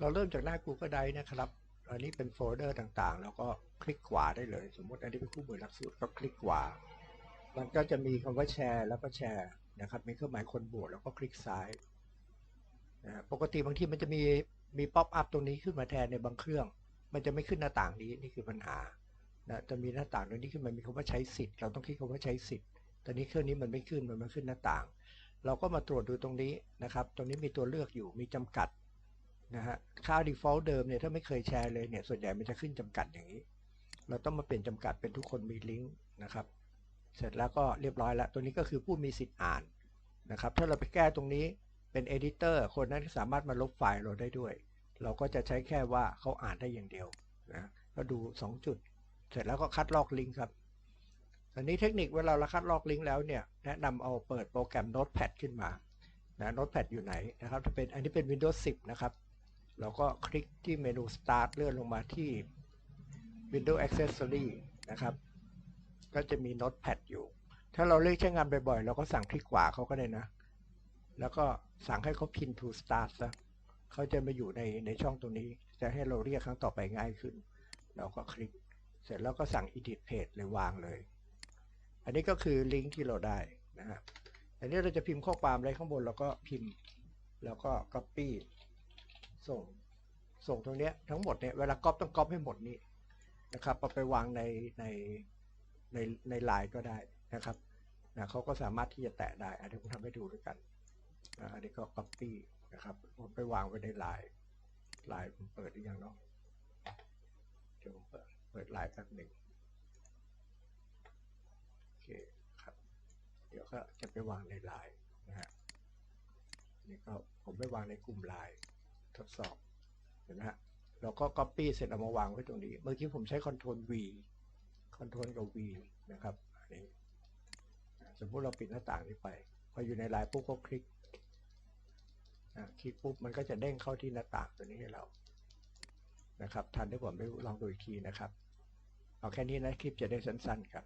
เราเริ่มจากหน้า Google Drive นะครับ อันนี้เป็นโฟลเดอร์ต่างๆ แล้วก็คลิกขวาได้เลย สมมติอันนี้เป็นคู่มือหลักสูตรก็คลิกขวา มันก็จะมีคำว่าแชร์ แล้วก็แชร์นะครับ มีเครื่องหมายคนบวกแล้วก็คลิกซ้ายนะปกติบางทีมันจะมีมีป๊อปอัพตรงนี้ขึ้นมาแทนในบางเครื่อง มันจะไม่ขึ้นหน้าต่างนี้นี่คือปัญหานะจะมีหน้าต่างตรงนี้ขึ้นมามีคำว่าใช้สิทธิ์ เราต้องคลิกคำว่าใช้สิทธิ์ตอนนี้เครื่องนี้มันไม่ขึ้นมันมาขึ้นหน้าต่าง เราก็มาตรวจดูตรงนี้นะครับ ตรงนี้มีตัวเลือกอยู่มีจำกัด นะฮะค่า default เดิมเนี่ยถ้าไม่เคยแชร์เลยเนี่ยส่วนใหญ่มันจะขึ้นจำกัดอย่างนี้ เราต้องมาเปลี่ยนจำกัดเป็นทุกคนมีลิงก์นะครับเสร็จแล้วก็เรียบร้อยแล้วตัวนี้ก็คือผู้มีสิทธิ์อ่านนะครับถ้าเราไปแก้ตรงนี้เป็น editor คนนั้นสามารถมาลบไฟล์เราได้ด้วย เราก็จะใช้แค่ว่าเขาอ่านได้อย่างเดียวนะก็ดู 2 จุด เสร็จแล้วก็คัดลอกลิงก์ครับอันนี้เทคนิคเวลาเราคัดลอกลิงก์แล้วเนี่ยแนะนำเอาเปิดโปรแกรม Notepad ขึ้นมานะ Notepad อยู่ไหนนะครับถ้าเป็นอันนี้เป็น Windows 10 นะครับ เราก็คลิกที่เมนู Start เลื่อนลงมาที่ Windows Accessory นะครับ ก็จะมี Notepad อยู่ ถ้าเราเลือกใช้งานบ่อยๆ เราก็สั่งคลิกขวาเขาก็ได้นะ แล้วก็สั่งให้เขา pin to start ซะเขาจะมาอยู่ในในช่องตรงนี้ จะให้เราเรียกครั้งต่อไปง่ายขึ้น เราก็คลิก เสร็จแล้วก็สั่ง edit page เลยวางเลย อันนี้ก็คือลิงก์ที่เราได้นะฮะอันนี้เราจะพิมพ์ข้อความอะไรข้างบนเราก็พิมพ์ แล้วก็ copy ส่งส่งตรงเนี้ยทั้งหมดเนี่ยเวลาก๊อปต้องก๊อปให้หมดนี้นะครับเอาไปวางในในในในไลน์ก็ได้นะครับนะเขาก็สามารถที่จะแตะได้อันนี้ผมทำให้ดูด้วยกันนะอันนี้ก็ copy นะครับผมไปวางไว้ในไลน์ไลน์ผมเปิดหรือยังเนาะเดี๋ยวผมเปิดเปิดไลน์แป๊บหนึ่งโอเคครับ เดี๋ยวก็จะไปวางในไลน์นะฮะนี่ก็ผมไปวางในกลุ่มไลน์ ทดสอบ เห็นไหมฮะเราก็ Copy เสร็จเอามาวางไว้ตรงนี้ เมื่อกี้ผมใช้ Ctrl V Ctrl กับ V นะครับอันนี้สมมุติเราปิดหน้าต่างนี้ไป พออยู่ในไลน์ปุ๊บก็คลิกอะคลิกปุ๊บมันก็จะเด้งเข้าที่หน้าต่างตัวนี้ให้เรา นะครับ ทันได้ผมไม่ลองดูอีกทีนะครับ เอาแค่นี้นะคลิปจะได้สั้นๆครับ